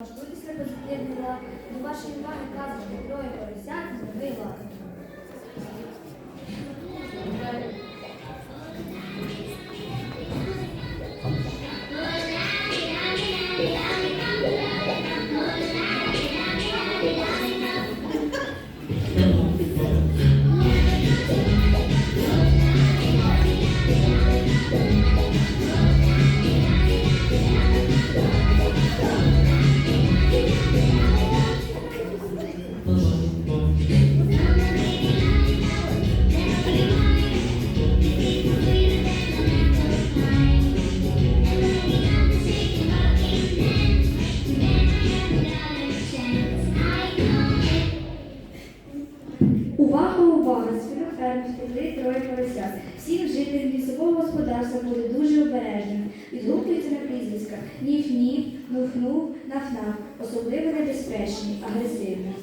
Можливість себе приєднала до вашої уваги казочки троє поросят з новий особливо небезпечні, агресивні.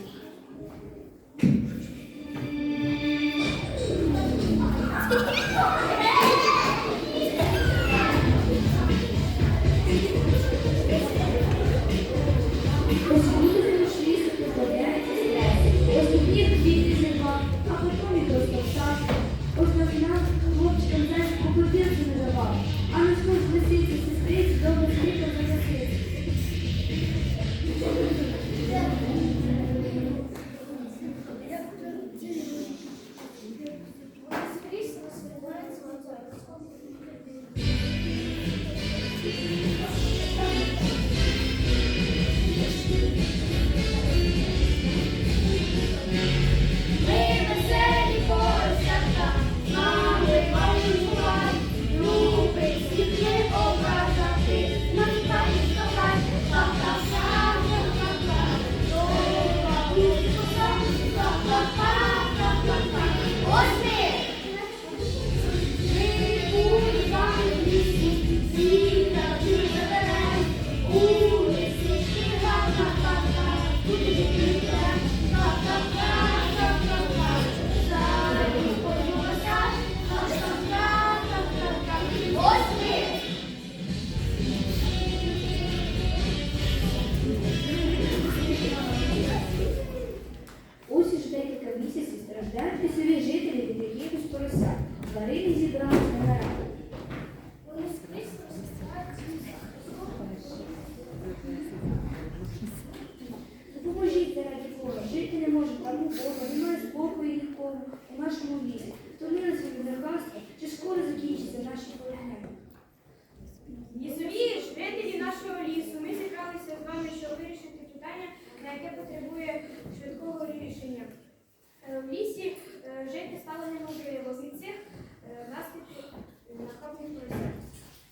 вами, щоб вирішити питання, на яке потребує швидкого рішення. Е, в лісі е, жити стало неможливо. Від цих е, наслідків накопних процес.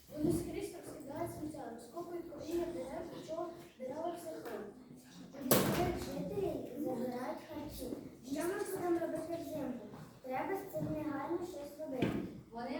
Вони скрізь розкидають сміття, розкопують коріння дерев, що дерева всеходять. Жителі забирають харчі. Що ми будемо робити взимку? Треба з цим негайно щось робити. Вони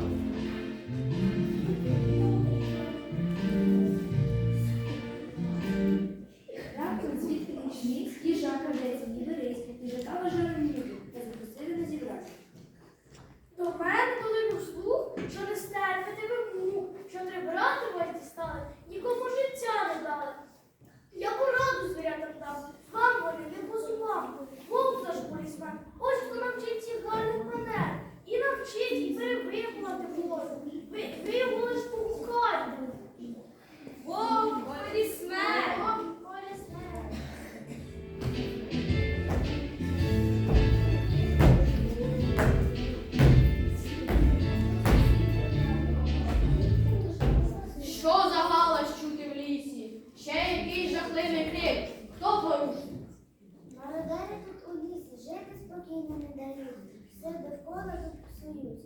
тут псують.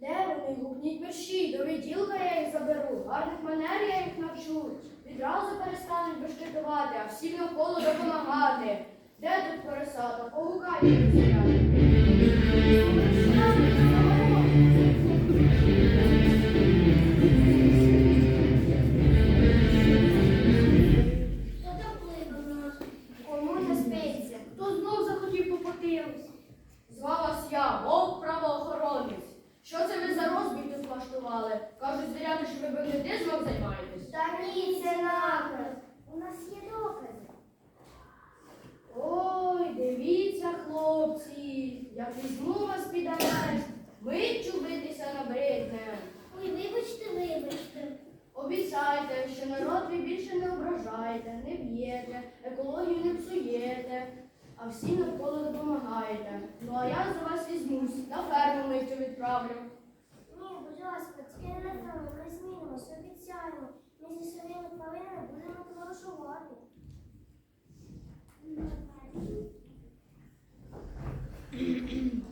Де вони? Гукніть мерщій, до відділка я їх заберу. Гарних манер я їх навчу. Відразу перестануть бешкетувати, а всім навколо допомагати. Де тут пересада? Погукайте візьму вас під арешт, миттю битися набридне. Ой, вибачте, вибачте. Обіцяйте, що народ ви більше не ображаєте, не б'єте, екологію не псуєте, а всім навколо допомагаєте. Ну а я за вас візьмусь, на ферму миттю відправлю. Ні, будь ласка, тільки не ми змінимося, обіцяємо. Ми зі своїми тваринами будемо товаришувати. 嗯。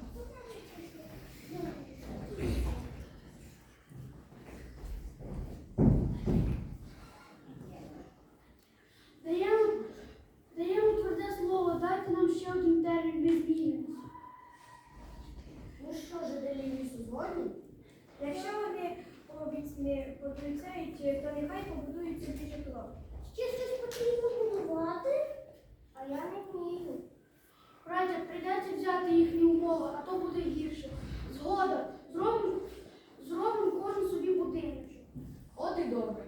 Браття, прийдеться взяти їхні умови, а то буде гірше. Згода, зробимо, зробим кожен собі будиночок. От і добре.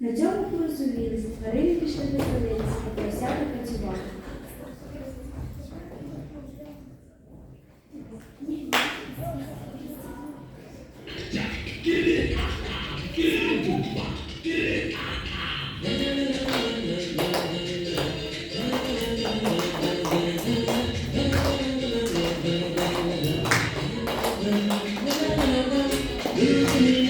На цьому порозумілися, тварини пішли веселитися, і просяти працювати. you.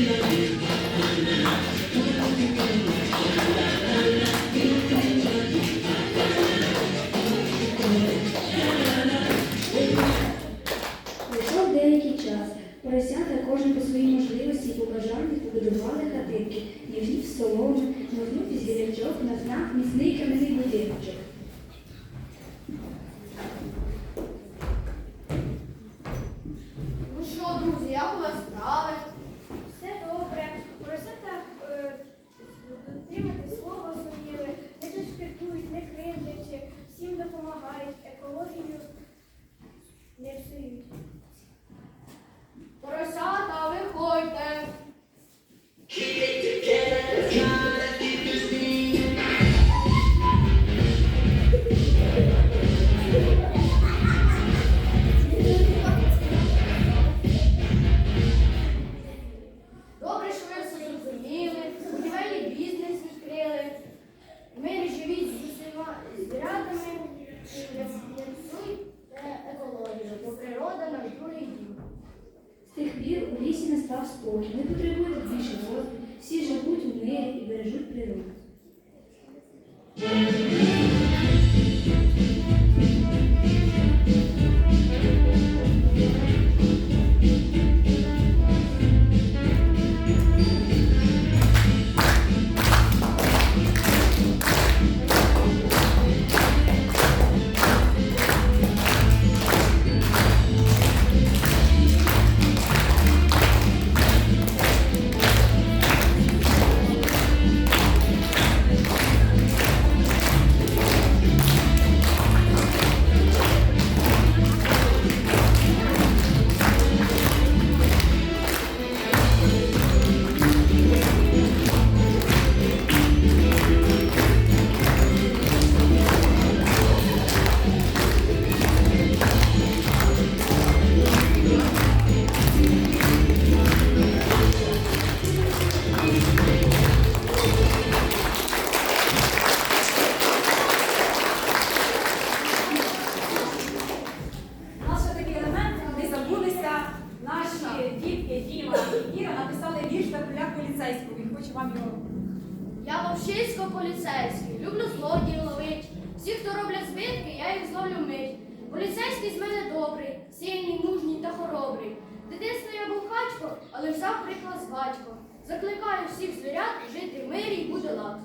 Мене добрий, сильний, мужній та хоробрий. Дитинство я був хачко, але взяв приклад з батько. Закликаю всіх звірят жити в мирі і буде лад.